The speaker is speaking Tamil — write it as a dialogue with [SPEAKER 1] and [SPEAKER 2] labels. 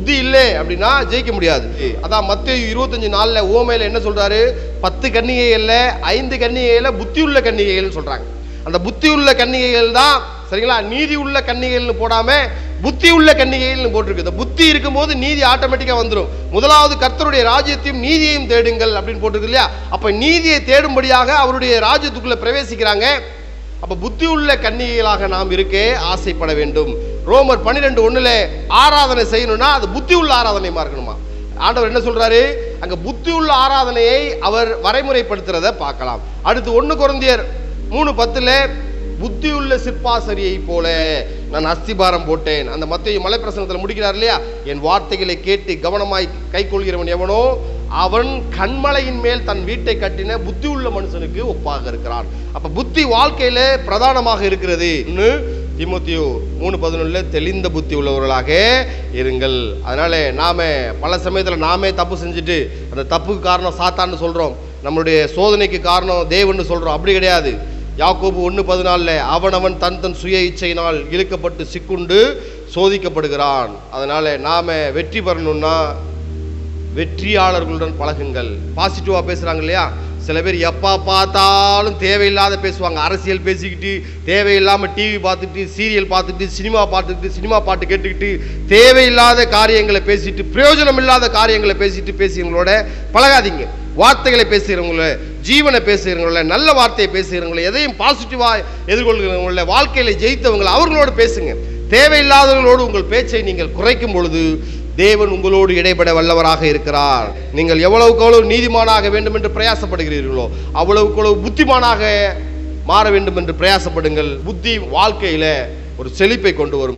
[SPEAKER 1] புத்தி இல்லை அப்படின்னா ஜெயிக்க முடியாது அதான் மத்திய இருபத்தஞ்சு நாளில் ஓமையில் என்ன சொல்கிறாரு பத்து கன்னிகைகளில் ஐந்து கன்னிகையில் புத்தி உள்ள கன்னிகைகள்னு சொல்கிறாங்க அந்த புத்தி உள்ள கன்னிகைகள் தான் சரிங்களா நீதி உள்ள கன்னிகைகள்னு போடாமல் புத்தி உள்ள கன்னிகைகள்னு போட்டிருக்கு இந்த புத்தி இருக்கும்போது நீதி ஆட்டோமேட்டிக்காக வந்துடும் முதலாவது கர்த்தருடைய ராஜ்யத்தையும் நீதியையும் தேடுங்கள் அப்படின்னு போட்டிருக்கு இல்லையா அப்போ நீதியை தேடும்படியாக அவருடைய ராஜ்யத்துக்குள்ளே பிரவேசிக்கிறாங்க அப்போ புத்தி உள்ள கன்னிகைகளாக நாம் இருக்கே ஆசைப்பட வேண்டும் ரோமர் பன்னிரெண்டு ஒன்றில் ஆராதனை செய்யணும்னா அது புத்தி உள்ள ஆராதனையுமா இருக்கணுமா ஆண்டவர் என்ன சொல்கிறாரு அங்கே புத்தி உள்ள ஆராதனையை அவர் வரைமுறைப்படுத்துறத பார்க்கலாம் அடுத்து ஒன்று குறந்தியர் மூணு பத்தில் புத்தியுள்ள சிற்பாசரியை போல நான் அஸ்திபாரம் போட்டேன் அந்த மத்திய மலைப்பிரசனத்தில் முடிக்கிறார் இல்லையா என் வார்த்தைகளை கேட்டு கவனமாய் கை கொள்கிறவன் எவனோ அவன் கண்மலையின் மேல் தன் வீட்டை கட்டின புத்தி உள்ள மனுஷனுக்கு ஒப்பாக இருக்கிறான் அப்ப புத்தி வாழ்க்கையில பிரதானமாக இருக்கிறது திமுத்தியு மூணு பதினொன்றில் தெளிந்த புத்தி உள்ளவர்களாக இருங்கள் அதனால் நாம் பல சமயத்தில் நாமே தப்பு செஞ்சுட்டு அந்த தப்புக்கு காரணம் சாத்தான்னு சொல்கிறோம் நம்மளுடைய சோதனைக்கு காரணம் தேவன்னு சொல்கிறோம் அப்படி கிடையாது யாக்கோபு ஒன்று பதினாலில் அவனவன் தன் தன் சுய இச்சையினால் இழுக்கப்பட்டு சிக்குண்டு சோதிக்கப்படுகிறான் அதனால் நாம் வெற்றி பெறணும்னா வெற்றியாளர்களுடன் பழகுங்கள் பாசிட்டிவாக பேசுகிறாங்க இல்லையா சில பேர் எப்போ பார்த்தாலும் தேவையில்லாத பேசுவாங்க அரசியல் பேசிக்கிட்டு தேவையில்லாமல் டிவி பார்த்துட்டு சீரியல் பார்த்துட்டு சினிமா பார்த்துக்கிட்டு சினிமா பாட்டு கேட்டுக்கிட்டு தேவையில்லாத காரியங்களை பேசிட்டு பிரயோஜனம் இல்லாத காரியங்களை பேசிட்டு பேசுகிறவங்களோட பழகாதீங்க வார்த்தைகளை பேசுகிறவங்கள ஜீவனை பேசுகிறவங்கள நல்ல வார்த்தையை பேசுகிறவங்கள எதையும் பாசிட்டிவாக எதிர்கொள்கிறவங்கள வாழ்க்கையில் ஜெயித்தவங்களை அவர்களோடு பேசுங்க தேவையில்லாதவர்களோடு உங்கள் பேச்சை நீங்கள் குறைக்கும் பொழுது தேவன் உங்களோடு இடைபட வல்லவராக இருக்கிறார் நீங்கள் எவ்வளவுக்கு எவ்வளவு நீதிமானாக வேண்டும் என்று பிரயாசப்படுகிறீர்களோ அவ்வளவுக்கு அவ்வளவு புத்திமானாக மாற வேண்டும் என்று பிரயாசப்படுங்கள் புத்தி வாழ்க்கையில் ஒரு செழிப்பை கொண்டு வரும்